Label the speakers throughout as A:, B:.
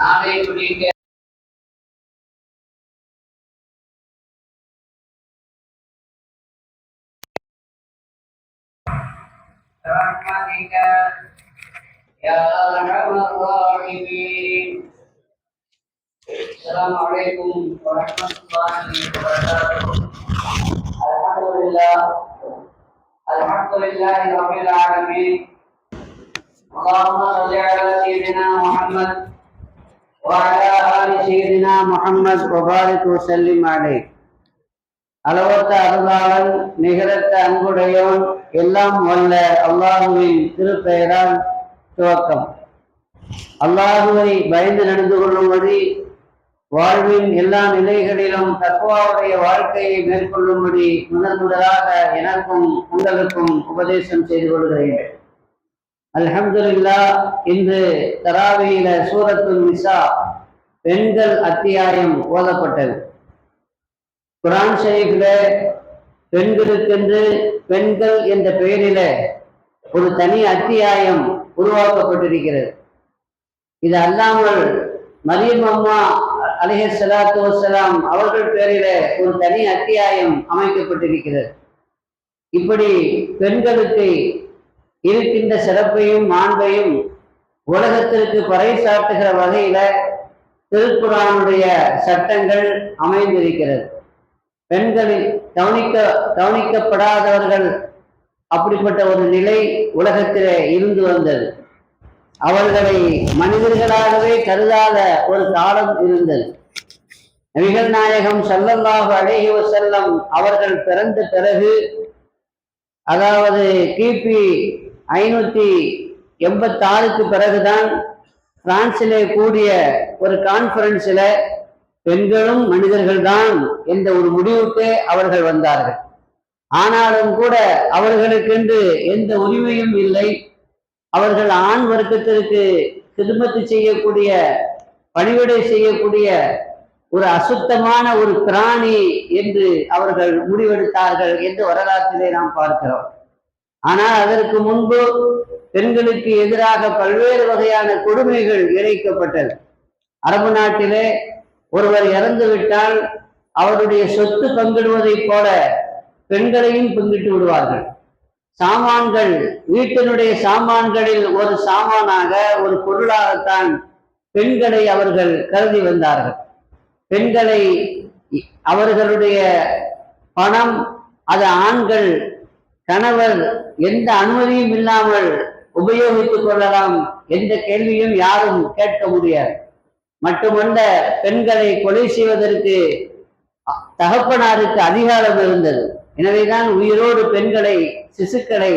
A: நாளை முடிக்க برحمتك يا ارحم الراحمين السلام عليكم ورحمه الله وبركاته الحمد لله الحمد لله رب العالمين اللهم صل على سيدنا محمد وعلى ال سيدنا محمد وبارك وسلم عليه அளவற்ற அருளாளன் நிகரற்ற அன்புடையோன் எல்லாம் வல்ல அல்லாஹுவின் திருப்பெயரால் துவக்கம் அல்லாஹுவை பயந்து நடந்து கொள்ளும்படி வாழ்வின் எல்லா நிலைகளிலும் தக்குவாவுடைய வாழ்க்கையை மேற்கொள்ளும்படி முதன் முதலாக எனக்கும் உங்களுக்கும் உபதேசம் செய்து கொள்கிறேன் அல்ஹம்துலில்லா இன்று தராவியில சூரத்துல் நிசா பெண்கள் அத்தியாயம் ஓதப்பட்டது. குரான் ஷரீஃபில் பெண்களுக்கென்று பெண்கள் என்ற பெயரில ஒரு தனி அத்தியாயம் உருவாக்கப்பட்டிருக்கிறது. இது அல்லாமல் மரியம் அம்மா அலிஹ சலாத்து வசலாம் அவர்கள் பேரில ஒரு தனி அத்தியாயம் அமைக்கப்பட்டிருக்கிறது. இப்படி பெண்களுக்கு இருக்கின்ற சிறப்பையும் மாண்பையும் உலகத்திற்கு பறைசாட்டுகிற வகையில திருக்குறானுடைய சட்டங்கள் அமைந்திருக்கிறது. பெண்களில் கவனிக்க கவனிக்கப்படாதவர்கள் அப்படிப்பட்ட ஒரு நிலை உலகத்திலே இருந்து வந்தது. அவர்களை மனிதர்களாகவே கருதாத ஒரு காலம் இருந்தது. நபிகள் நாயகம் சல்லல்லாஹு அலைஹி செல்லம் அவர்கள் பிறந்த பிறகு அதாவது கிபி ஐநூத்தி எண்பத்தாறுக்கு பிறகுதான் பிரான்சிலே கூடிய ஒரு கான்ஃபரன்ஸில் பெண்களும் மனிதர்கள்தான் என்ற ஒரு முடிவுக்கு அவர்கள் வந்தார்கள். ஆனாலும் கூட அவர்களுக்கென்று எந்த உரிமையும் இல்லை. அவர்கள் ஆண் வர்க்கத்திற்கு திருமத்து செய்யக்கூடிய பணிவிடை செய்யக்கூடிய ஒரு அசுத்தமான ஒரு பிராணி என்று அவர்கள் முடிவெடுத்தார்கள் என்று வரலாற்றிலே நாம் பார்க்கிறோம். ஆனால் அதற்கு முன்பு பெண்களுக்கு எதிராக பல்வேறு வகையான கொடுமைகள் இழைக்கப்பட்டது அரபு நாட்டிலே ஒருவர் இறந்துவிட்டால் அவருடைய சொத்து பங்கிடுவதைப் போல பெண்களையும் பங்கிட்டு விடுவார்கள். சாமான்கள் வீட்டினுடைய சாமான்களில் ஒரு சாமானாக ஒரு பொருளாகத்தான் பெண்களை அவர்கள் கருதி வந்தார்கள். பெண்களை அவர்களுடைய பணம் அது ஆண்கள் கணவர் எந்த அனுமதியும் இல்லாமல் உபயோகித்துக் கொள்ளலாம் எந்த கேள்வியும் யாரும் கேட்க முடியாது. மட்டுமல்ல பெண்களை கொலை செய்வதற்கு தகப்பனாருக்கு அதிகாரம் இருந்தது. எனவேதான் உயிரோடு பெண்களை சிசுக்களை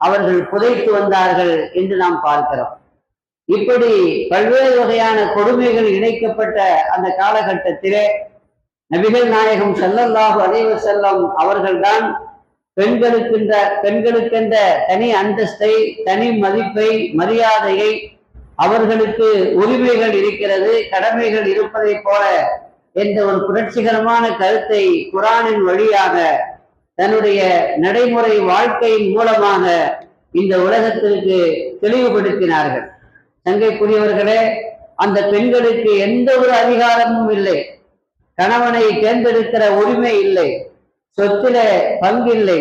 A: அவர்கள் புதைத்து வந்தார்கள் என்று நாம் பார்க்கிறோம். இப்படி பல்வேறு வகையான கொடுமைகள் இணைக்கப்பட்ட அந்த காலகட்டத்திலே நபிகள் நாயகம் செல்லல்லாஹு அலைவ செல்லம் அவர்கள்தான் பெண்களுக்கின்ற பெண்களுக்கென்ற தனி அந்தஸ்தை தனி மதிப்பை மரியாதையை அவர்களுக்கு உரிமைகள் இருக்கிறது கடமைகள் இருப்பதை போல என்ற ஒரு புரட்சிகரமான கருத்தை குரானின் வழியாக தன்னுடைய நடைமுறை வாழ்க்கையின் மூலமாக இந்த உலகத்திற்கு தெளிவுபடுத்தினார்கள். சங்கைக்குரியவர்களே அந்த பெண்களுக்கு எந்த ஒரு அதிகாரமும் இல்லை. கணவனை தேர்ந்தெடுக்கிற உரிமை இல்லை. சொத்தில பங்கில்லை.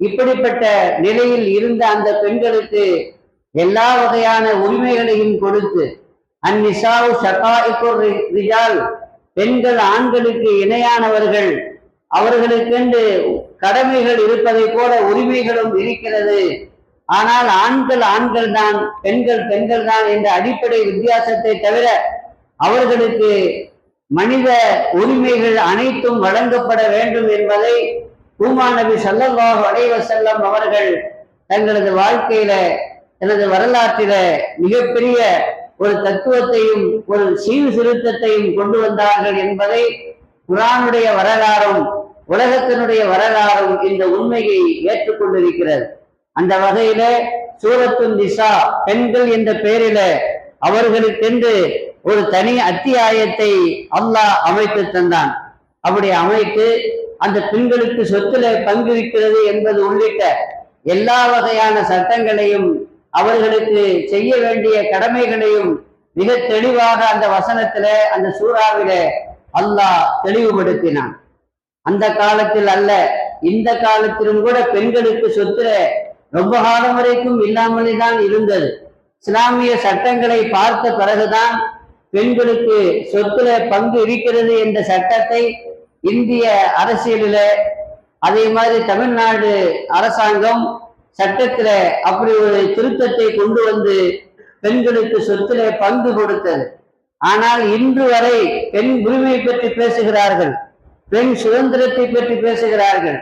A: இப்படிப்பட்ட நிலையில் இருந்த அந்த பெண்களுக்கு எல்லா வகையான உரிமைகளையும் கொடுத்து அந்நிசாவு சகாய்கோர் ரிஜால் பெண்கள் ஆண்களுக்கு இணையானவர்கள் அவர்களுக்கென்று கடமைகள் இருப்பதை போல உரிமைகளும் இருக்கிறது. ஆனால் ஆண்கள் ஆண்கள் தான் பெண்கள் பெண்கள் தான் என்ற அடிப்படை வித்தியாசத்தை தவிர அவர்களுக்கு மனித உரிமைகள் அனைத்தும் வழங்கப்பட வேண்டும் என்பதை பூமா நபி சல்லல்லாஹு அலைவ செல்லம் அவர்கள் தங்களது வாழ்க்கையில தனது வரலாற்றில மிகப்பெரிய ஒரு தத்துவத்தையும் ஒரு சீர்திருத்தத்தையும் கொண்டு வந்தார்கள் என்பதை குரானுடைய வரலாறும் உலகத்தினுடைய வரலாறும் இந்த உண்மையை ஏற்றுக்கொண்டிருக்கிறது அந்த வகையில சூரத்து நிசா பெண்கள் என்ற பெயரில அவர்களுக்கென்று ஒரு தனி அத்தியாயத்தை அல்லாஹ் அமைத்து தந்தான். அப்படி அமைத்து அந்த பெண்களுக்கு சொத்துல பங்கு இருக்கிறது என்பது உள்ளிட்ட எல்லா வகையான சட்டங்களையும் அவர்களுக்கு செய்ய வேண்டிய கடமைகளையும்
B: மிக தெளிவாக அந்த வசனத்துல அந்த சூறாவில அல்லாஹ் தெளிவுபடுத்தினான். அந்த காலத்தில் அல்ல இந்த காலத்திலும் கூட பெண்களுக்கு சொத்துல ரொம்ப காலம் வரைக்கும் இல்லாமலே தான் இருந்தது. இஸ்லாமிய சட்டங்களை பார்த்த பிறகுதான் பெண்களுக்கு சொத்துல பங்கு இருக்கிறது என்ற சட்டத்தை இந்திய அரசியலில அதே மாதிரி தமிழ்நாடு அரசாங்கம் சட்டத்துல அப்படி ஒரு திருத்தத்தை கொண்டு வந்து பெண்களுக்கு சொத்துல பங்கு கொடுத்தது. ஆனால் இன்று வரை பெண் உரிமை பற்றி பேசுகிறார்கள் பெண் சுதந்திரத்தை பற்றி பேசுகிறார்கள்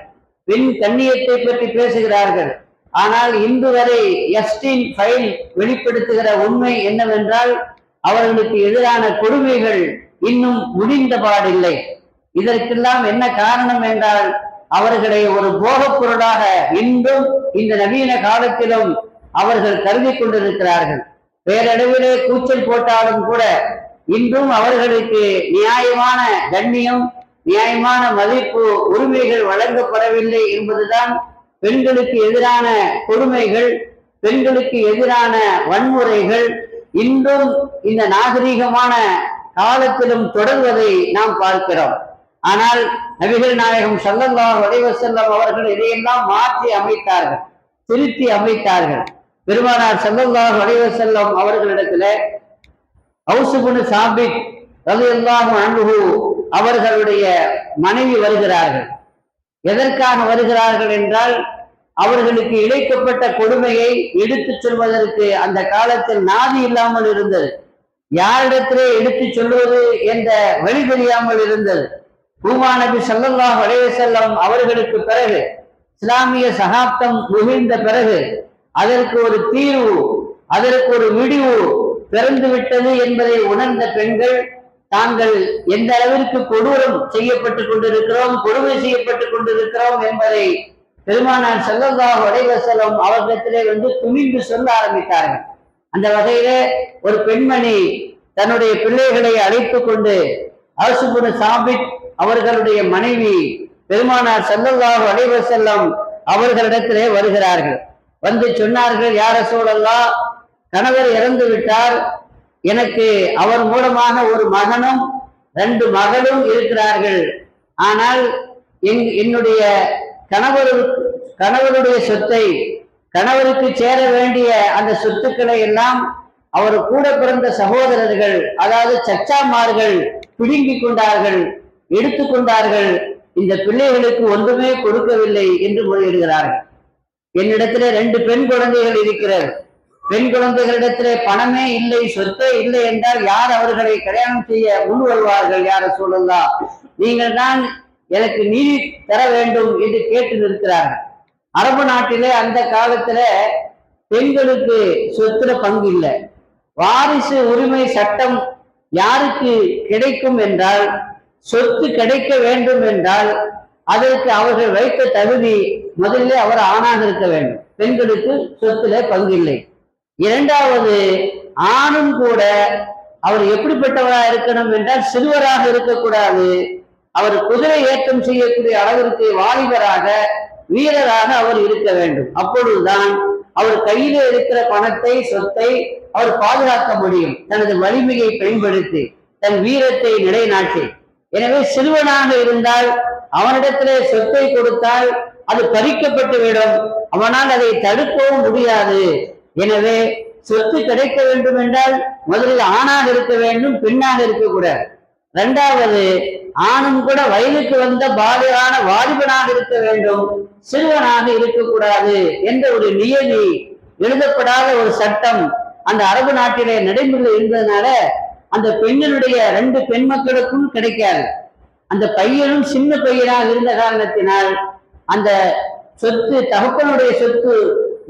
B: பெண் கண்ணியத்தை பற்றி பேசுகிறார்கள். ஆனால் இன்று வரை எஸ்டின் ஃபைல் வெளிப்படுத்துகிற உண்மை என்னவென்றால் அவர்களுக்கு எதிரான கொடுமைகள் இன்னும் முடிந்த பாடில்லை இதற்கெல்லாம் என்ன காரணம் என்றால் அவர்களை ஒரு போகப் பொருளாக இன்றும் இந்த நவீன காலத்திலும் அவர்கள் கருதி கொண்டிருக்கிறார்கள். பேரளவிலே கூச்சல் போட்டாலும் கூட இன்றும் அவர்களுக்கு நியாயமான கண்ணியம் நியாயமான மதிப்பு உரிமைகள் வழங்கப்படவில்லை என்பதுதான் பெண்களுக்கு எதிரான கொடுமைகள் பெண்களுக்கு எதிரான வன்முறைகள் இன்றும் இந்த நாகரீகமான காலத்திலும் தொடர்வதை நாம் பார்க்கிறோம். ஆனால் நபிகள் நாயகம் ஸல்லல்லாஹு அலைஹி செல்லம் அவர்கள் இதையெல்லாம் மாற்றி அமைத்தார்கள் திருத்தி அமைத்தார்கள். பெருமானார் சங்கங்கார் அலைஹி செல்லம் அவர்களிடத்துல ஹவுசுபுனு சாபித் ரலியல்லாஹு அன்பு அவர்களுடைய மனைவி வருகிறார்கள். எதற்காக வருகிறார்கள் என்றால் அவர்களுக்கு இழைக்கப்பட்ட கொடுமையை எடுத்துச் சொல்வதற்கு அந்த காலத்தில் நாதி இல்லாமல் இருந்தது. யாரிடத்திலே எடுத்துச் சொல்வது என்ற வழி தெரியாமல் இருந்தது. பூமா நபி ஸல்லல்லாஹு அவர்களுக்கு பிறகு இஸ்லாமிய சகாப்தம் முகிழ்ந்த பிறகு அதற்கு ஒரு தீர்வு அதற்கு ஒரு விடிவு பிறந்து விட்டது என்பதை உணர்ந்த பெண்கள் தாங்கள் எந்த அளவிற்கு கொடூரம் செய்யப்பட்டுக் கொண்டிருக்கிறோம் கொடுமை செய்யப்பட்டு கொண்டிருக்கிறோம் என்பதை பெருமானார் ஸல்லல்லாஹு அலைஹி வஸல்லம் அவர்களிடத்திலே வந்து துணிந்து சொல்ல ஆரம்பித்தார்கள். அந்த வகையிலே ஒரு பெண்மணி தன்னுடைய பிள்ளைகளை அழைத்து கொண்டு அரசுபுர சாபித் அவர்களுடைய மனைவி பெருமானார் ஸல்லல்லாஹு அலைஹி வஸல்லம் அவர்களிடத்திலே வருகிறார்கள். வந்து சொன்னார்கள் யார சூழல்லா கணவர் இறந்து விட்டார். எனக்கு அவர் மூலமாக ஒரு மகனும் ரெண்டு மகளும் இருக்கிறார்கள். ஆனால் என்- என்னுடைய கணவர் கணவருடைய சொத்தை கணவருக்கு சேர வேண்டிய அந்த சொத்துக்களை எல்லாம் அவர் கூட பிறந்த சகோதரர்கள் அதாவது சச்சாமார்கள் பிடுங்கி கொண்டார்கள் எடுத்துக்கொண்டார்கள் இந்த பிள்ளைகளுக்கு ஒன்றுமே கொடுக்கவில்லை என்று முறையிடுகிறார்கள். என்னிடத்திலே ரெண்டு பெண் குழந்தைகள் இருக்கிறது. பெண் குழந்தைகளிடத்திலே பணமே இல்லை சொத்தே இல்லை என்றால் யார் அவர்களை கல்யாணம் செய்ய முன் வருவார்கள் யார சொல்லலாம் நீங்கள் தான் எனக்கு நீதி தர வேண்டும் என்று கேட்டு நிற்கிறார்கள் அரபு நாட்டிலே அந்த காலத்துல பெண்களுக்கு சொத்துல பங்கு இல்லை. வாரிசு உரிமை சட்டம் யாருக்கு கிடைக்கும் என்றால் சொத்து கிடைக்க வேண்டும் என்றால் அதற்கு அவர்கள் வைத்த தகுதி முதல்ல அவர் ஆணாக இருக்க வேண்டும். பெண்களுக்கு சொத்துல பங்கு இல்லை. இரண்டாவது ஆணும் கூட அவர் எப்படிப்பட்டவராக இருக்கணும் என்றால் சிறுவராக இருக்கக்கூடாது. அவர் குதிரை ஏற்றம் செய்யக்கூடிய அளவிற்கு வாலிபராக வீரராக அவர் இருக்க வேண்டும். அப்பொழுதுதான் அவர் கையில இருக்கிற பணத்தை சொத்தை அவர் பாதுகாக்க முடியும். தனது வலிமையை பயன்படுத்தி தன் வீரத்தை நிலைநாட்டி. எனவே சிறுவனாக இருந்தால் அவனிடத்திலே சொத்தை கொடுத்தால் அது பறிக்கப்பட்டு விடும். அவனால் அதை தடுக்கவும் முடியாது. எனவே சொத்து கிடைக்க வேண்டும் என்றால் முதலில் ஆணாக இருக்க வேண்டும் பெண்ணாக இருக்கக்கூடாது. இரண்டாவது ஆணும் கூட வயதுக்கு வந்த பாலியான வாலிபனாக இருக்க வேண்டும். சிறுவனாக இருக்கக்கூடாது என்ற ஒரு நியதி எழுதப்படாத ஒரு சட்டம் அந்த அரபு நாட்டிலே நடைமுறை இருந்ததுனால அந்த பெண்ணினுடைய ரெண்டு பெண் மக்களுக்கும் கிடைக்காது. அந்த பையனும் சின்ன பையனாக இருந்த காரணத்தினால் அந்த சொத்து தகப்பனுடைய சொத்து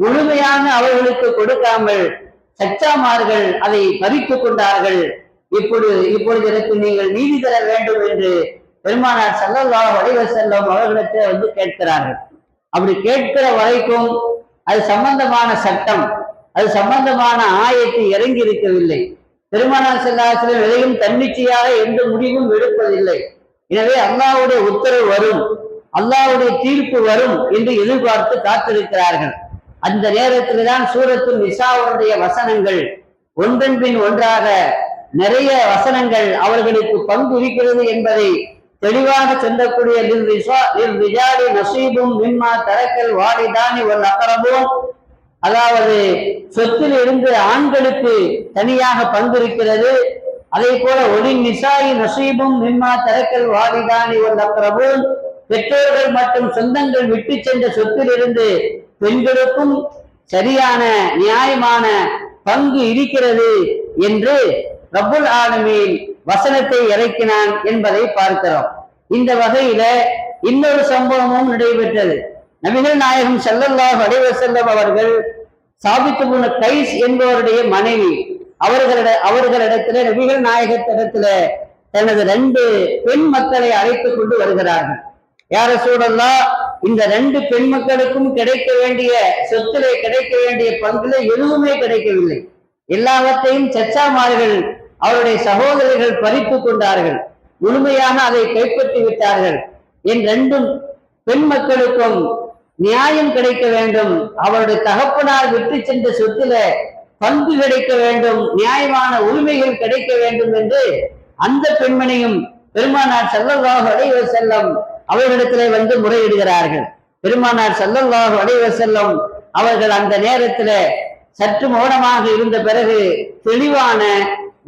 B: முழுமையாக அவர்களுக்கு கொடுக்காமல் சச்சாமார்கள் அதை பறித்து கொண்டார்கள். இப்பொழுது இப்பொழுது எனக்கு நீங்கள் நீதி தர வேண்டும் என்று பெருமானார் ஸல்லல்லாஹு வடிவ செல்லும் அவர்களிடத்தை வந்து கேட்கிறார்கள். அப்படி கேட்கிற வரைக்கும் அது சம்பந்தமான சட்டம் அது சம்பந்தமான ஆயத்தை இறங்கி இருக்கவில்லை பெருமானார் செல்லாசிரியர் எதையும் தன்னிச்சையாக எந்த முடிவும் எடுப்பதில்லை. எனவே அல்லாவுடைய உத்தரவு வரும் அல்லாவுடைய தீர்ப்பு வரும் என்று எதிர்பார்த்து காத்திருக்கிறார்கள். அந்த நேரத்தில்தான் சூரத்தும் நிசாவுடைய வசனங்கள் ஒன்றன் பின் ஒன்றாக நிறைய வசனங்கள் அவர்களுக்கு பங்கு இருக்கிறது என்பதை தெளிவாக சென்றக்கூடிய நசீபும் மின்மா தரக்கல் வாலிதானி ஒரு அக்கரமும் அதாவது சொத்தில் இருந்து ஆண்களுக்கு தனியாக பங்கு இருக்கிறது அதே போல ஒளி நிசாயி நசீபும் மின்மா தரக்கல் வாலிதானி ஒரு அக்கரமும் பெற்றோர்கள் மற்றும் சொந்தங்கள் விட்டு சென்ற சொத்திலிருந்து பெண்களுக்கும் சரியான நியாயமான பங்கு இருக்கிறது என்று ரப்புல் ஆலமீன் வசனத்தை இறக்கினான் என்பதை பார்க்கிறோம். இந்த வகையில இன்னொரு சம்பவமும் நடைபெற்றது. நபிகள் நாயகம் செல்லல்லாஹ் அலைஹி வஸல்லம் அவர்கள் சாபித்து போன கைஸ் என்பவருடைய மனைவி அவர்களிட அவர்களிடத்துல நபிகள் நாயகத்திடத்துல தனது ரெண்டு பெண் மக்களை அழைத்துக் கொண்டு வருகிறார்கள். யார சூழல்லா இந்த ரெண்டு பெண் மக்களுக்கும் கிடைக்க வேண்டிய சொத்திலே கிடைக்க வேண்டிய பங்குல எதுவுமே கிடைக்கவில்லை. எல்லாவற்றையும் சச்சாமார்கள் அவருடைய சகோதரர்கள் பறித்து கொண்டார்கள். முழுமையாக அதை கைப்பற்றி விட்டார்கள். என் ரெண்டும் பெண் மக்களுக்கும் நியாயம் கிடைக்க வேண்டும். அவருடைய தகப்பனார் விட்டு சென்ற சொத்துல பங்கு கிடைக்க வேண்டும். நியாயமான உரிமைகள் கிடைக்க வேண்டும் என்று அந்த பெண்மணியும் பெருமானார் செல்லல்லாஹு அலைஹி செல்லம் அவர்களிடத்திலே வந்து முறையிடுகிறார்கள். பெருமானார் செல்லல்லாஹு அலைஹி செல்லம் அவர்கள் அந்த நேரத்துல சற்று மௌனமாக இருந்த பிறகு தெளிவான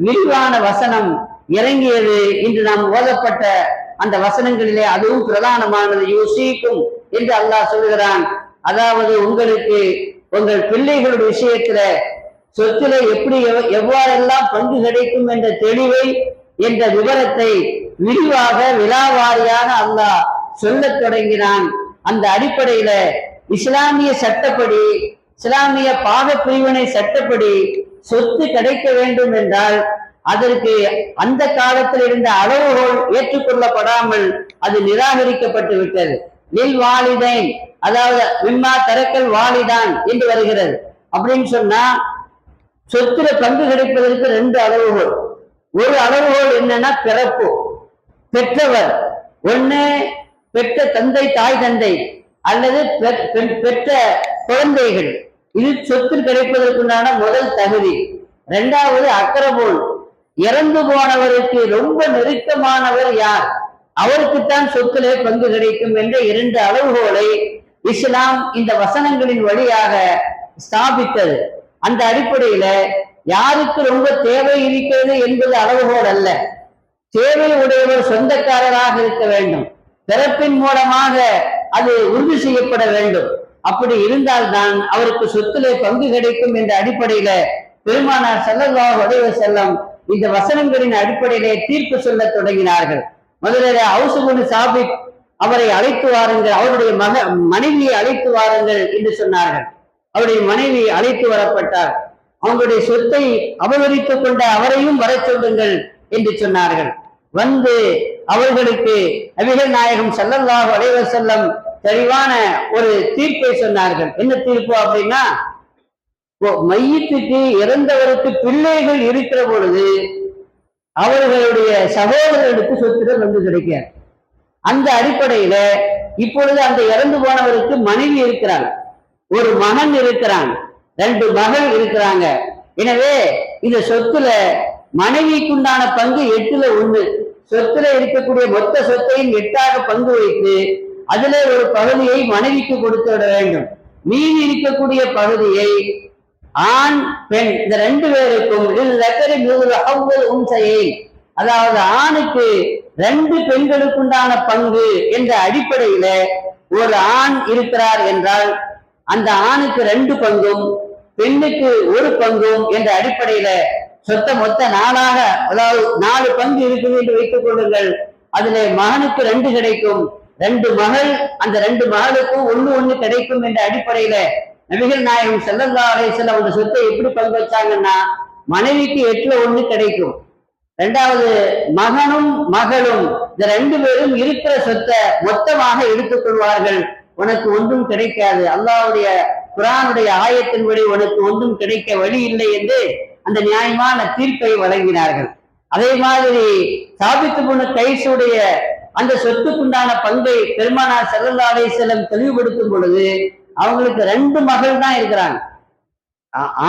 B: விரிவான வசனம் இறங்கியது. இன்று நாம் ஓதப்பட்ட அந்த வசனங்களிலே அதுவும் பிரதானமானது. யோசிக்கும் என்று அல்லாஹ் சொல்கிறான் அதாவது உங்களுக்கு உங்கள் பிள்ளைகளுடைய விஷயத்துல சொத்துல எப்படி எவ்வாறெல்லாம் பங்கு கிடைக்கும் என்ற தெளிவை என்ற விவரத்தை விரிவாக விலாவாரியாக அல்லாஹ் சொல்லத் தொடங்கினான். அந்த அடிப்படையில இஸ்லாமிய சட்டப்படி இஸ்லாமிய பாக பிரிவினை சட்டப்படி சொத்து கிடைக்க வேண்டும் என்றால் அதற்கு அந்த காலத்தில் இருந்த அளவுகோல் ஏற்றுக்கொள்ளப்படாமல் அது நிராகரிக்கப்பட்டு விட்டது. நில் வாலிதைன் அதாவது விம்மா தரக்கல் வாலிதான் என்று வருகிறது. அப்படின்னு சொன்னா சொத்துல பங்கு கிடைப்பதற்கு ரெண்டு அளவுகோல். ஒரு அளவுகோல் என்னன்னா பிறப்பு பெற்றவர். ஒண்ணு பெற்ற தந்தை தாய் தந்தை அல்லது பெற்- பெற்ற குழந்தைகள். இது சொத்து கிடைப்பதற்குண்டான முதல் தகுதி. இரண்டாவது அக்கரபோல் இறந்து போனவருக்கு ரொம்ப நெருக்கமானவர் யார்? அவருக்குத்தான் சொத்திலே பங்கு கிடைக்கும் என்ற இரண்டு அளவுகோலை இஸ்லாம் இந்த வசனங்களின் வழியாக ஸ்தாபித்தது. அந்த அடிப்படையில யாருக்கு ரொம்ப தேவை இருக்கிறது என்பது அளவுகோல் அல்ல. தேவை உடையவர் சொந்தக்காரராக இருக்க வேண்டும். பிறப்பின் மூலமாக அது உறுதி செய்யப்பட வேண்டும். அப்படி இருந்தால்தான் அவருக்கு சொத்துல பங்கு கிடைக்கும் என்ற அடிப்படையில பெருமானார் செல்லல்லா உடைய செல்லம் இந்த வசனங்களின் அடிப்படையிலே தீர்ப்பு சொல்லத் தொடங்கினார்கள். முதலில் அவுசுகுனு சாபிக் அவரை அழைத்து வாருங்கள் அவருடைய மக மனைவியை அழைத்து வாருங்கள் என்று சொன்னார்கள். அவருடைய மனைவி அழைத்து வரப்பட்டார். அவங்களுடைய சொத்தை அபகரித்துக் கொண்ட அவரையும் வர சொல்லுங்கள் என்று சொன்னார்கள். வந்து அவர்களுக்கு நபிகள் நாயகம் ஸல்லல்லாஹு அலைஹி செல்லம் தெளிவான ஒரு தீர்ப்பை சொன்னார்கள். என்ன தீர்ப்பு அப்படின்னா மையத்துக்கு இறந்தவருக்கு பிள்ளைகள் இருக்கிற பொழுது அவர்களுடைய சகோதரர்களுக்கு சொத்துக்கள் வந்து கிடைக்காது. அந்த அடிப்படையில இப்பொழுது அந்த இறந்து போனவருக்கு மனைவி இருக்கிறாங்க. ஒரு மகன் இருக்கிறான் ரெண்டு மகள் இருக்கிறாங்க. எனவே இந்த சொத்துல மனைவிக்குண்டான பங்கு எட்டுல ஒண்ணு. சொத்துல இருக்கக்கூடிய மொத்த சொத்தையும் எட்டாக பங்கு வைத்து அதுல ஒரு பகுதியை மனைவிக்கு கொடுத்து விட வேண்டும். மீதி இருக்கக்கூடிய பகுதியை ஆண் பெண் இந்த ரெண்டு பேருக்கும் லக்கரி அதாவது ஆணுக்கு ரெண்டு பெண்களுக்குண்டான பங்கு என்ற அடிப்படையில ஒரு ஆண் இருக்கிறார் என்றால் அந்த ஆணுக்கு ரெண்டு பங்கும் பெண்ணுக்கு ஒரு பங்கும் என்ற அடிப்படையில சொத்த மொத்த நாளாக அதாவது நாலு பங்கு இருக்குது என்று வைத்துக் கொள்ளுங்கள். அதுல மகனுக்கு ரெண்டு கிடைக்கும் ரெண்டு மகள் அந்த ரெண்டு மகளுக்கும் ஒண்ணு ஒண்ணு கிடைக்கும் என்ற அடிப்படையில நபிகள் நாயகம் ஸல்லல்லாஹு அலைஹி அவங்க சொத்தை எப்படி பங்கு வச்சாங்கன்னா மனைவிக்கு எட்டுல ஒண்ணு கிடைக்கும். ரெண்டாவது மகனும் மகளும் இந்த ரெண்டு பேரும் இருக்கிற சொத்தை மொத்தமாக எடுத்துக்கொள்வார்கள் உனக்கு ஒன்றும் கிடைக்காது. அல்லாவுடைய குரானுடைய ஆயத்தின்படி உனக்கு ஒன்றும் கிடைக்க வழி இல்லை என்று அந்த நியாயமான தீர்ப்பை வழங்கினார்கள். அதே மாதிரி சாபித்து போன கைசுடைய அந்த சொத்துக்குண்டான பங்கை பெருமானார் ஸல்லல்லாஹு செல்லம் தெளிவுபடுத்தும் பொழுது அவங்களுக்கு ரெண்டு மகள் தான் இருக்கிறாங்க.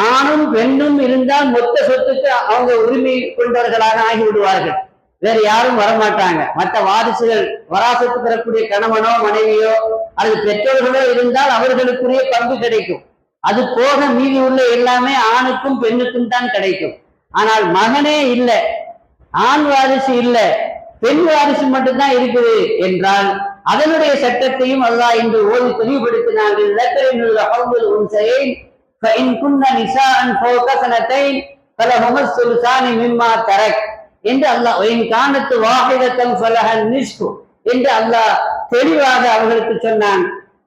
B: ஆணும் பெண்ணும் இருந்தால் மொத்த சொத்துக்கு அவங்க உரிமை கொண்டவர்களாக ஆகி விடுவார்கள் வேற யாரும் வரமாட்டாங்க. மற்ற வாரிசுகள் வராசத்து பெறக்கூடிய கணவனோ மனைவியோ அல்லது பெற்றோர்களோ இருந்தால் அவர்களுக்குரிய பங்கு கிடைக்கும். அது போக மீதி உள்ள எல்லாமே ஆணுக்கும் பெண்ணுக்கும் தான் கிடைக்கும். ஆனால் மகனே இல்லை. ஆண் வாரிசு இல்லை. பெண் வாரிசு மட்டும்தான் இருக்குது என்றால் அதனுடைய சட்டத்தையும் அல்லாஹ் இன்று ஓதி தெளிவுபடுத்தினார்கள் லக்கரினுள்ள ஹவுல் உன்சையின் فإن كن نساء فوق سنتين فلهما الثلثان مما ترك என்று அல்லாஹ் وإن كانت واحدة فلها النصف என்று அல்லாஹ் தெளிவாக அவர்களுக்கு சொன்னான்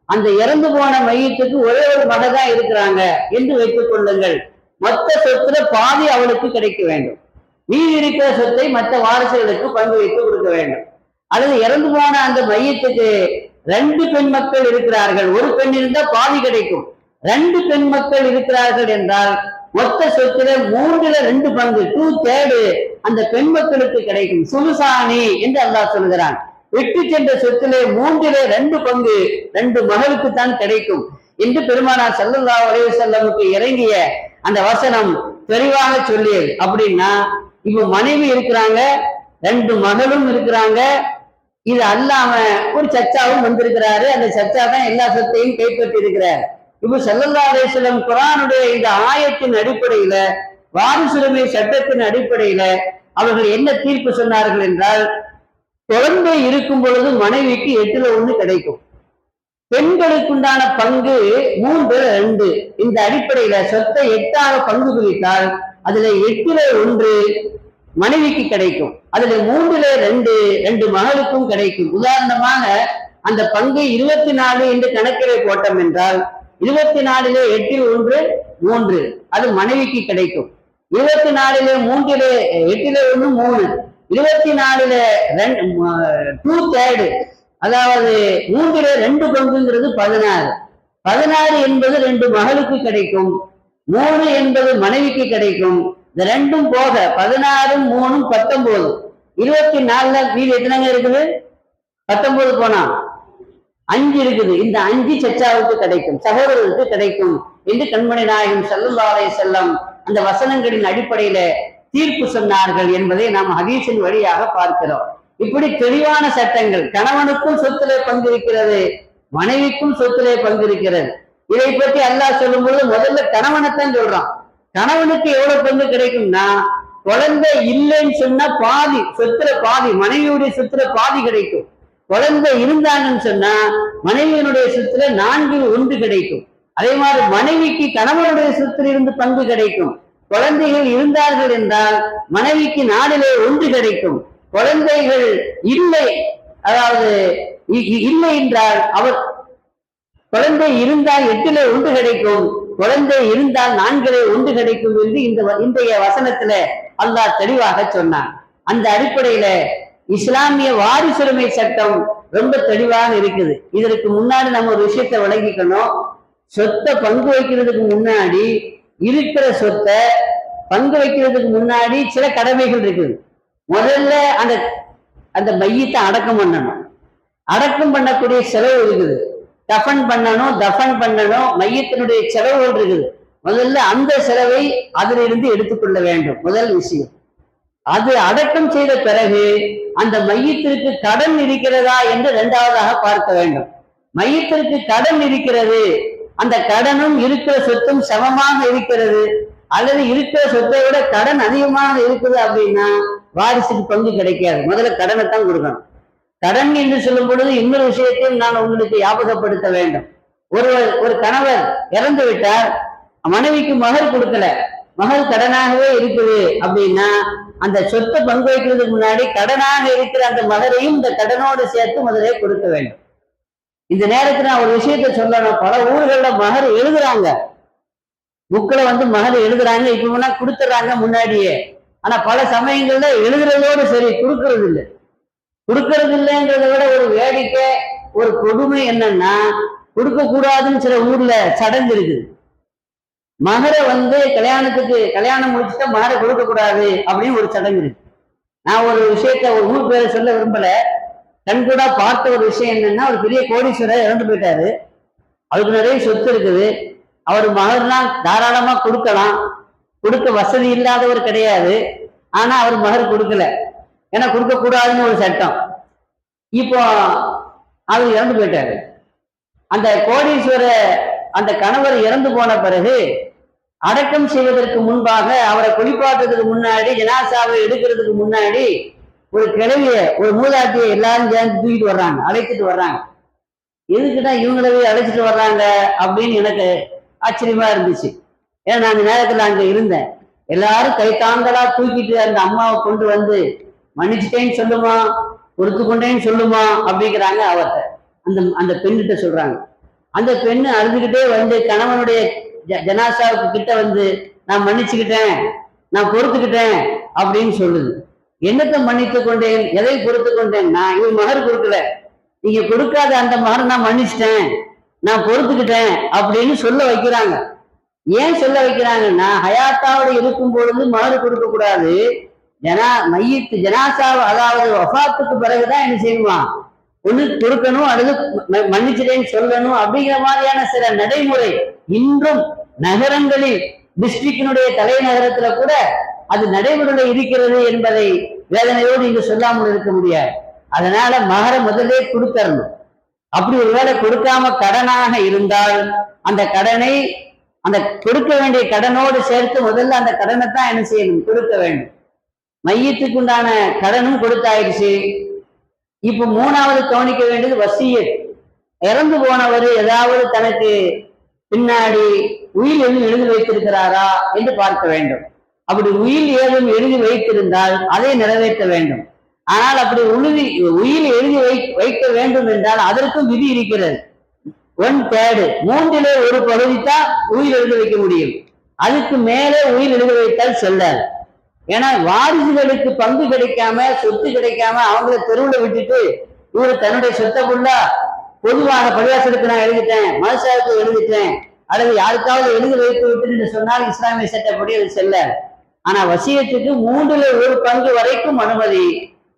B: அந்த இறந்து போன மையத்துக்கு ஒரே ஒரு மக தான் இருக்கிறாங்க என்று வைத்துக் கொள்ளுங்கள் மொத்த சொத்துல பாதி அவளுக்கு கிடைக்க வேண்டும் மீதி இருக்கிற சொத்தை மற்ற வாரிசுகளுக்கு பங்கு வைத்து கொடுக்க வேண்டும். அல்லது இறந்து போன அந்த மையத்துக்கு ரெண்டு பெண் மக்கள் இருக்கிறார்கள். ஒரு பெண் இருந்தால் பாதி கிடைக்கும். ரெண்டு பெண் மக்கள் இருக்கிறார்கள் என்றால் ஒத்த சொத்துல மூன்றுல ரெண்டு பங்கு டூ தேர்டு அந்த பெண் மக்களுக்கு கிடைக்கும். சுலுசானி என்று அல்லாஹ் சொல்கிறான். விட்டு சென்ற சொத்திலே மூன்றிலே ரெண்டு பங்கு ரெண்டு மகளுக்கு தான் கிடைக்கும். என்று பெருமானார் ஸல்லல்லாஹு அலைஹி செல்லமுக்கு இறங்கிய அந்த வசனம் தெளிவாக சொல்லியது. அப்படின்னா இப்ப மனைவி இருக்கிறாங்க ரெண்டு மகளும் இருக்கிறாங்க. இது அல்லாம ஒரு சச்சாவும் வந்திருக்கிறாரு. அந்த சச்சா தான் எல்லா சொத்தையும் கைப்பற்றி இருக்கிறார் இப்ப ஸல்லல்லாஹு அலைஹி இந்த ஆயத்தின் அடிப்படையில வாரிசுரிமை சட்டத்தின் அடிப்படையில அவர்கள் என்ன தீர்ப்பு சொன்னார்கள் என்றால் குழந்தை இருக்கும் பொழுது மனைவிக்கு எட்டுல ஒண்ணு கிடைக்கும். பெண்களுக்குண்டான பங்கு மூன்று ரெண்டு. இந்த அடிப்படையில சொத்தை எட்டாக பங்கு குறித்தால் அதுல எட்டுல ஒன்று மனைவிக்கு கிடைக்கும். அதுல மூன்றுல ரெண்டு ரெண்டு மகளுக்கும் கிடைக்கும். உதாரணமாக அந்த பங்கு இருபத்தி நாலு என்று கணக்கிலே போட்டோம் என்றால் இருபத்தி நாலிலே எட்டில் ஒன்று மூன்று அது மனைவிக்கு கிடைக்கும். இருபத்தி நாலிலே மூன்றிலே எட்டிலே ஒன்று மூணு. இருபத்தி நாலுல ரெண்டு டூ தேர்டு அதாவது மூன்றில ரெண்டு பங்குங்கிறது பதினாறு. பதினாறு என்பது ரெண்டு மகளுக்கு கிடைக்கும். மூணு என்பது மனைவிக்கு கிடைக்கும். இந்த ரெண்டும் போக பதினாறும் மூணும் பத்தொன்பது. இருபத்தி நாலுல மீதி எத்தனைங்க இருக்குது? பத்தொன்பது போனா? அஞ்சு இருக்குது. இந்த அஞ்சு சச்சாவுக்கு கிடைக்கும். சகோதரர்களுக்கு கிடைக்கும் என்று கண்மணி நாயகம் செல்லுல்லாரை செல்லம் அந்த வசனங்களின் அடிப்படையில தீர்ப்பு சொன்னார்கள் என்பதை நாம் ஹதீஸின் வழியாக பார்க்கிறோம். இப்படி தெளிவான சட்டங்கள் கணவனுக்கும் சொத்திலே பங்கு இருக்கிறது மனைவிக்கும் சொத்திலே பங்கு இருக்கிறது இதை பற்றி அல்லாஹ் சொல்லும்போது முதல்ல கணவனைத்தான் சொல்றான். கணவனுக்கு எவ்வளவு பங்கு கிடைக்கும்னா குழந்தை இல்லைன்னு சொன்னா பாதி சொத்துல பாதி மனைவியுடைய சொத்துல பாதி கிடைக்கும். குழந்தை இருந்தாங்கன்னு சொன்னா மனைவியினுடைய சொத்துல நான்கில் ஒன்று கிடைக்கும். அதே மாதிரி மனைவிக்கு கணவனுடைய சொத்துல இருந்து பங்கு கிடைக்கும். குழந்தைகள் இருந்தார்கள் என்றால் மனைவிக்கு நாளிலே ஒன்று கிடைக்கும். குழந்தைகள் இல்லை அதாவது இ- இல்லை என்றால் அவர் குழந்தை இருந்தால் எட்டிலே ஒன்று கிடைக்கும். குழந்தை இருந்தால் நான்கிலே ஒன்று கிடைக்கும் என்று இந்த வ- இன்றைய வசனத்துல அல்லாஹ் தெளிவாக சொன்னான். அந்த அடிப்படையில இஸ்லாமிய வாரிசுரிமை சட்டம் ரொம்ப தெளிவாக இருக்குது. இதற்கு முன்னாடி நம்ம ஒரு விஷயத்தை விளங்கிக்கணும். சொத்தை பங்கு வைக்கிறதுக்கு முன்னாடி இருக்கிற சொத்தை பங்கு வைக்கிறதுக்கு முன்னாடி சில கடமைகள் இருக்குது. முதல்ல அந்த அந்த மையத்தை அடக்கம் பண்ணணும். அடக்கம் பண்ணக்கூடிய செலவு இருக்குது. தஃபன் பண்ணணும் தஃபன் பண்ணணும் மையத்தினுடைய செலவுகள் இருக்குது. முதல்ல அந்த செலவை அதிலிருந்து எடுத்துக்கொள்ள வேண்டும். முதல் விஷயம். அது அடக்கம் செய்த பிறகு அந்த மையத்திற்கு கடன் இருக்கிறதா என்று இரண்டாவதாக பார்க்க வேண்டும். மையத்திற்கு கடன் இருக்கிறது. அந்த கடனும் இருக்கிற சொத்தும் சமமாக இருக்கிறது. அல்லது இருக்கிற சொத்தை விட கடன் அதிகமாக இருக்குது அப்படின்னா வாரிசுக்கு பங்கு கிடைக்காது. முதல்ல கடனை தான் கொடுக்கணும். கடன் என்று சொல்லும் பொழுது இன்னொரு விஷயத்தையும் நான் உங்களுக்கு ஞாபகப்படுத்த வேண்டும். ஒருவர் ஒரு கணவர் இறந்து விட்டார். மனைவிக்கு மகள் கொடுக்கல. மகள் கடனாகவே இருக்குது அப்படின்னா அந்த சொத்தை பங்கு வைக்கிறதுக்கு முன்னாடி கடனாக இருக்கிற அந்த மகரையும் இந்த கடனோடு சேர்த்து முதலே கொடுக்க வேண்டும். இந்த நேரத்துல நான் ஒரு விஷயத்த சொல்லணும். பல ஊர்கள்ல மகர் எழுதுறாங்க. புக்கில் வந்து மகர் எழுதுறாங்க. இப்ப முன்னா கொடுத்துட்றாங்க முன்னாடியே. ஆனா பல சமயங்கள்ல எழுதுறதோடு சரி கொடுக்கறது இல்லை கொடுக்கறது இல்லைன்றதை விட ஒரு வேடிக்கை ஒரு கொடுமை என்னன்னா கொடுக்க கூடாதுன்னு சில ஊர்ல சடங்கு இருக்குது. மகரை வந்து கல்யாணத்துக்கு கல்யாணம் முடிச்சுட்டா மகரை கொடுக்க கூடாது அப்படின்னு ஒரு சடங்கு இருக்கு நான் ஒரு விஷயத்த ஒரு ஊர் பேரை சொல்ல விரும்பல. கண்கூடா பார்த்த ஒரு விஷயம் என்னன்னா ஒரு பெரிய கோடீஸ்வரர் இறந்து போயிட்டாரு. அவருக்கு நிறைய சொத்து இருக்குது. அவர் மகர்லாம் தாராளமா கொடுக்கலாம். கொடுக்க வசதி இல்லாதவர் கிடையாது. ஆனா அவர் மகர் கொடுக்கல. ஏன்னா கொடுக்க கூடாதுன்னு ஒரு சட்டம். இப்போ அவர் இறந்து போயிட்டாரு. அந்த கோடீஸ்வர அந்த கணவர் இறந்து போன பிறகு அடக்கம் செய்வதற்கு முன்பாக அவரை குளிப்பாட்டுறதுக்கு முன்னாடி ஜனாசாவை எடுக்கிறதுக்கு முன்னாடி ஒரு கிழவிய ஒரு மூதாட்டியை எல்லாரும் சேர்ந்து தூக்கிட்டு வர்றாங்க அழைச்சிட்டு வர்றாங்க. எதுக்குதான் இவங்களவே அழைச்சிட்டு வர்றாங்க அப்படின்னு எனக்கு ஆச்சரியமா இருந்துச்சு. ஏன்னா நான் அந்த நேரத்தில் அங்கே இருந்தேன். எல்லாரும் கை தாங்கலா தூக்கிட்டு அந்த அம்மாவை கொண்டு வந்து மன்னிச்சிட்டேன்னு சொல்லுமா? பொறுத்து கொண்டேன்னு சொல்லுமா? அப்படிங்கிறாங்க அவர்கிட்ட. அந்த அந்த பெண்கிட்ட சொல்றாங்க. அந்த பெண்ணு அழுதுகிட்டே வந்து கணவனுடைய ஜ- ஜனாசாவுக்கு கிட்ட வந்து நான் மன்னிச்சுக்கிட்டேன். நான் பொறுத்துக்கிட்டேன். அப்படின்னு சொல்லுது. என்னத்தை மன்னித்து கொண்டேன்? எதை பொறுத்து கொண்டேன்? நான் இவன் மகர் கொடுக்கல. நீங்க கொடுக்காத அந்த மகர் நான் மன்னிச்சிட்டேன். நான் பொறுத்துக்கிட்டேன் அப்படின்னு சொல்ல வைக்கிறாங்க. ஏன் சொல்ல வைக்கிறாங்கன்னா ஹயாத்தாவோட இருக்கும் பொழுது மகர் கொடுக்க கூடாது ஜனா மையத்து ஜனாசா அதாவது வஃபாத்துக்கு பிறகுதான் என்ன செய்யணுமா ஒண்ணு கொடுக்கணும் அல்லது மன்னிச்சிட்டேன்னு சொல்லணும் அப்படிங்கிற மாதிரியான சில நடைமுறை இன்றும் நகரங்களில் டிஸ்ட்ரிக்டினுடைய தலைநகரத்துல கூட அது நடைமுறையில் இருக்கிறது என்பதை வேதனையோடு இங்கு சொல்லாமல் இருக்க முடியாது. அதனால மகர முதலே கொடுத்தரணும். அப்படி ஒருவேளை கொடுக்காம கடனாக இருந்தால் அந்த கடனை அந்த கொடுக்க வேண்டிய கடனோடு சேர்த்து முதல்ல அந்த கடனை தான் என்ன செய்யணும்? கொடுக்க வேண்டும். மையத்துக்கு உண்டான கடனும் கொடுத்தாயிருச்சு இப்ப மூணாவது கவனிக்க வேண்டியது வசியத் இறந்து போனவர் ஏதாவது தனக்கு பின்னாடி உயிர் எதுவும் எழுதி வைத்திருக்கிறாரா என்று பார்க்க வேண்டும். அப்படி உயில் ஏதும் எழுதி வைத்திருந்தால் அதை நிறைவேற்ற வேண்டும். ஆனால் அப்படி உழுதி உயில் எழுதி வை வைக்க வேண்டும் என்றால் அதற்கும் விதி இருக்கிறது. ஒன் தேர்டு மூன்றிலே ஒரு பகுதி தான் உயிர் எழுதி வைக்க முடியும். அதுக்கு மேலே உயிர் எழுதி வைத்தால் செல்லாது. ஏன்னா வாரிசுகளுக்கு பங்கு கிடைக்காம சொத்து கிடைக்காம அவங்கள தெருவில் விட்டுட்டு இவரு தன்னுடைய சொத்தை ஃபுல்லா பொதுவாக பள்ளிவாசலுக்கு நான் எழுதிட்டேன் மனசாவுக்கு எழுதிட்டேன். அல்லது யாருக்காவது எழுதி வைத்து விட்டு என்று சொன்னால் இஸ்லாமிய சட்டப்படி அது செல்ல. ஆனா வசியத்துக்கு மூன்றுல ஒரு பங்கு வரைக்கும் அனுமதி.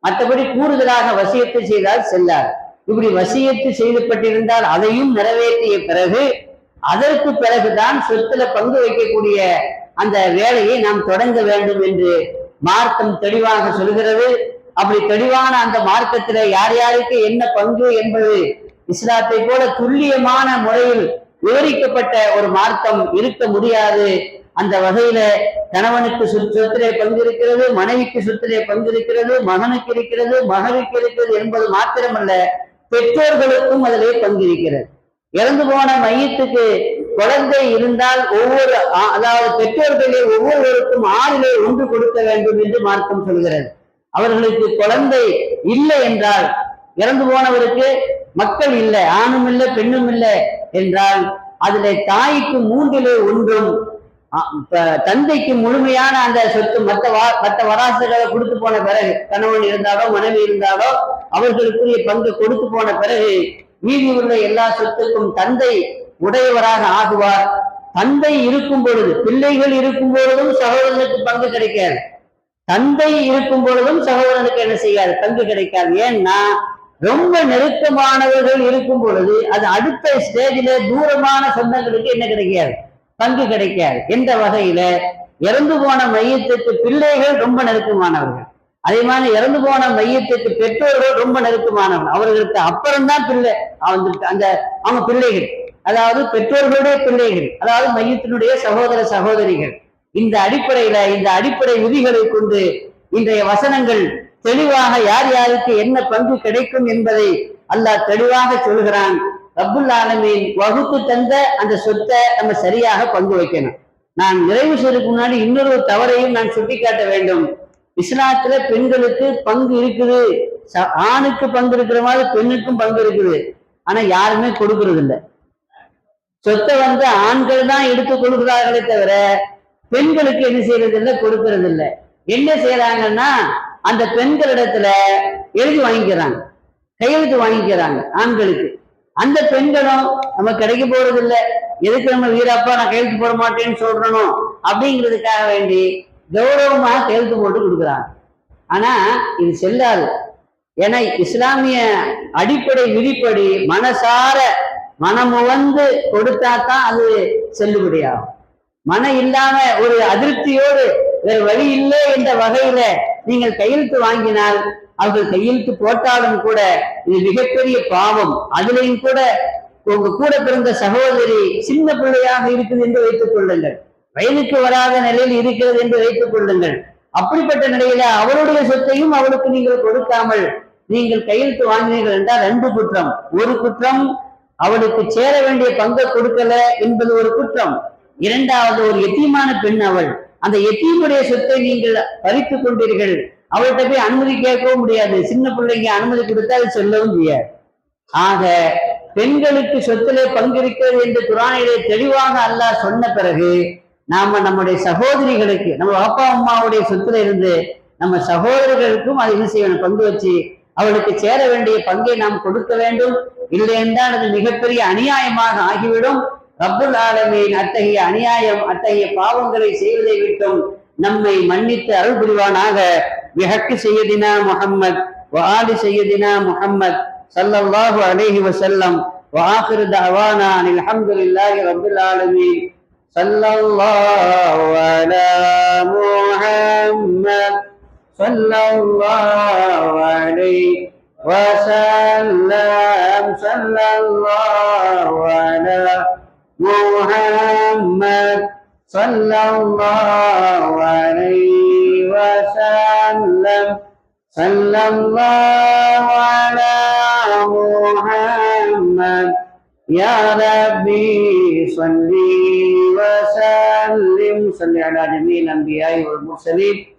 B: மற்றபடி கூடுதலாக வசியத்து செய்தால் செல்லாது. இப்படி வசியத்து செய்யப்பட்டிருந்தால் அதையும் நிறைவேற்றிய பிறகு அதற்கு பிறகுதான் சொத்துல பங்கு வைக்கக்கூடிய அந்த வேலையை நாம் தொடங்க வேண்டும் என்று மார்க்கம் தெளிவாக சொல்கிறது. அப்படி தெளிவான அந்த மார்க்கத்துல யார் யாருக்கு என்ன பங்கு என்பது இஸ்லாத்தை போல துல்லியமான முறையில் விவரிக்கப்பட்ட ஒரு மார்க்கம் இருக்க முடியாது. அந்த வகையில கணவனுக்கு சொத்- சொத்திலே பங்கு இருக்கிறது மனைவிக்கு சொத்திலே பங்கு இருக்கிறது மகனுக்கு இருக்கிறது மகளுக்கு இருக்கிறது என்பது மாத்திரமல்ல பெற்றோர்களுக்கும் அதிலே பங்கு இருக்கிறது. இறந்து போன மையத்துக்கு குழந்தை இருந்தால் ஒவ்வொரு அதாவது பெற்றோர்களே ஒவ்வொருவருக்கும் ஆறிலே ஒன்று கொடுக்க வேண்டும் என்று மார்க்கம் சொல்கிறது. அவர்களுக்கு குழந்தை இல்லை என்றால் இறந்து போனவருக்கு மக்கள் இல்லை ஆணும் இல்லை பெண்ணும் இல்லை என்றால் அதிலே தாய்க்கு மூன்றிலே ஒன்றும் தந்தைக்கு முழுமையான அந்த சொத்து மற்ற மற்ற வராசுகளை கொடுத்து போன பிறகு கணவன் இருந்தாலோ மனைவி இருந்தாலோ அவர்களுக்குரிய பங்கு கொடுத்து போன பிறகு மீதி உள்ள எல்லா சொத்துக்கும் தந்தை உடையவராக ஆகுவார். தந்தை இருக்கும் பொழுது பிள்ளைகள் இருக்கும் பொழுதும் சகோதரனுக்கு பங்கு கிடைக்காது. தந்தை இருக்கும் பொழுதும் சகோதரனுக்கு என்ன செய்யாது? பங்கு கிடைக்காது. ஏன்னா ரொம்ப நெருக்கமானவர்கள் இருக்கும் பொழுது அது அடுத்த ஸ்டேஜில தூரமான சொந்தங்களுக்கு என்ன கிடைக்காது? பங்கு கிடைக்காது. என்ற வகையில இறந்து போன மையத்துக்கு பிள்ளைகள் ரொம்ப நெருக்கமானவர்கள். அதே மாதிரி இறந்து போன மையத்துக்கு பெற்றோர்கள் ரொம்ப நெருக்கமானவர்கள். அவர்களுக்கு அப்புறம்தான் பிள்ளை அந்த அவங்க பிள்ளைகள். அதாவது பெற்றோர்களுடைய பிள்ளைகள் அதாவது மையத்தினுடைய சகோதர சகோதரிகள் இந்த அடிப்படையில இந்த அடிப்படை விதிகளை கொண்டு இன்றைய வசனங்கள் தெளிவாக யார் யாருக்கு என்ன பங்கு கிடைக்கும் என்பதை அல்லாஹ் தெளிவாக சொல்கிறான். ரப்புல் ஆலமீன் வகுப்பு தந்த அந்த சொத்தை நம்ம சரியாக பங்கு வைக்கணும். நான் நிறைவு செய்வதற்கு முன்னாடி இன்னொரு தவறையும் நான் சுட்டிக்காட்ட வேண்டும். இஸ்லாத்துல பெண்களுக்கு பங்கு இருக்குது. ச- ஆணுக்கு பங்கு இருக்கிற மாதிரி பெண்ணுக்கும் பங்கு இருக்குது. ஆனா யாருமே கொடுக்கறது இல்லை சொத்தை வந்து ஆண்கள் தான் எடுத்து கொடுக்கிறார்களே தவிர பெண்களுக்கு என்ன செய்யறது இல்லை கொடுக்கறது இல்லை. என்ன செய்யறாங்கன்னா அந்த பெண்களிடத்துல எழுதி வாங்கிக்கிறாங்க. கையெழுத்து வாங்கிக்கிறாங்க ஆண்களுக்கு. அந்த பெண்களும் நம்ம கிடைக்க போறது இல்லை. எதுக்கு நம்ம வீரப்பா நான் கையெழுத்து போட மாட்டேன்னு சொல்றணும் அப்படிங்கிறதுக்காக வேண்டி கௌரவமாக கையெழுத்து போட்டு கொடுக்குறாங்க. ஆனா இது செல்லாது. ஏன்னா இஸ்லாமிய அடிப்படை விதிப்படி மனசார மனம் வந்து கொடுத்தா தான் அது செல்லுபடியாகும். மனம் இல்லாம ஒரு அதிருப்தியோடு வேறு வழி இல்லை என்ற வகையில நீங்கள் கையெழுத்து வாங்கினால் அவர்கள் கையெழுத்து போட்டாலும் கூட இது மிகப்பெரிய பாவம். அதுலேயும் கூட உங்க கூட பிறந்த சகோதரி சின்ன பிள்ளையாக இருக்குது என்று வைத்துக் கொள்ளுங்கள். வயதுக்கு வராத நிலையில் இருக்கிறது என்று வைத்துக் கொள்ளுங்கள். அப்படிப்பட்ட நிலையில அவருடைய சொத்தையும் அவளுக்கு நீங்கள் கொடுக்காமல் நீங்கள் கையெழுத்து வாங்கினீர்கள் என்றால் ரெண்டு குற்றம். ஒரு குற்றம் அவளுக்கு சேர வேண்டிய பங்கை கொடுக்கல என்பது ஒரு குற்றம். இரண்டாவது ஒரு எத்தியமான பெண் அவள். அந்த எத்தியமுடைய சொத்தை நீங்கள் பறித்து கொண்டீர்கள். அவள்கிட்ட போய் அனுமதி கேட்கவும் முடியாது. சின்ன பிள்ளைங்க அனுமதி கொடுத்தால் சொல்லவும் முடியாது. ஆக பெண்களுக்கு சொத்திலே பங்கிருக்கிறது என்று குரானிலே தெளிவாக அல்லாஹ் சொன்ன பிறகு நாம நம்முடைய சகோதரிகளுக்கு நம்ம அப்பா அம்மாவுடைய சொத்துல இருந்து நம்ம சகோதரர்களுக்கும் அதை என்ன செய்யணும்? பங்கு வச்சு அவளுக்கு சேர வேண்டிய பங்கை நாம் கொடுக்க வேண்டும் இல்லை என்றால் அது மிகப்பெரிய அநியாயமாக ஆகிவிடும் ரப்புல் ஆலமீன் அத்தகைய அநியாயம் அத்தகைய பாவங்களை செய்வதை விட்டும் நம்மை மன்னித்து அருள் புரிவானாக பிஹக்கு செய்யதினா முஹம்மத் وآل سيدنا محمد صلى الله عليه وسلم وآخر دعوانا أن الحمد لله رب العالمين صلى الله على محمد صلى الله عليه وسلم. صلى الله على محمد. صلى الله عليه وسلم. صلى الله على محمد. يا ربي صل وسلم. صل على جميع الأنبياء والمرسلين.